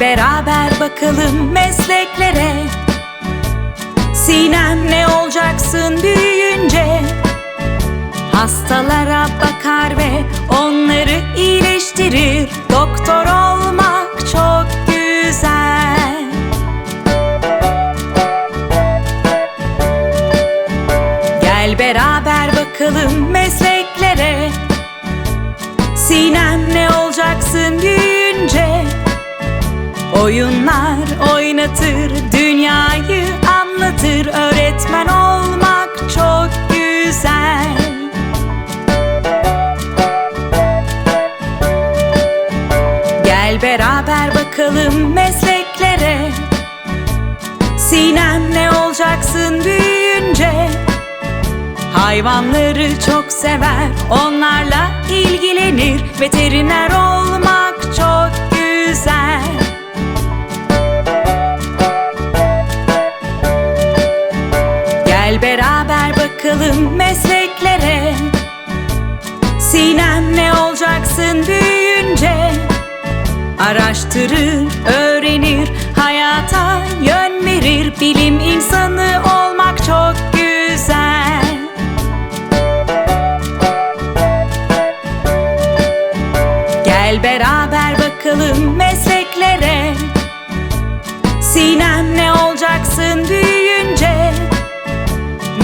Beraber bakalım mesleklere. Sinem ne olacaksın büyüyünce? Hastalara bakar ve onları iyileştirir. Doktor olmak çok güzel. Gel beraber bakalım mesleklere. Sinem ne olacaksın büyüyünce Oyunlar oynatır, dünyayı anlatır. Öğretmen olmak çok güzel. Gel beraber bakalım mesleklere. Sinem ne olacaksın büyüyünce. Hayvanları çok sever, onlarla ilgilenir. Veteriner Beraber bakalım mesleklere. Sinem ne olacaksın büyüyünce? Araştırır, öğrenir, hayata yön verir. Bilim insanı olmak çok güzel. Gel beraber bakalım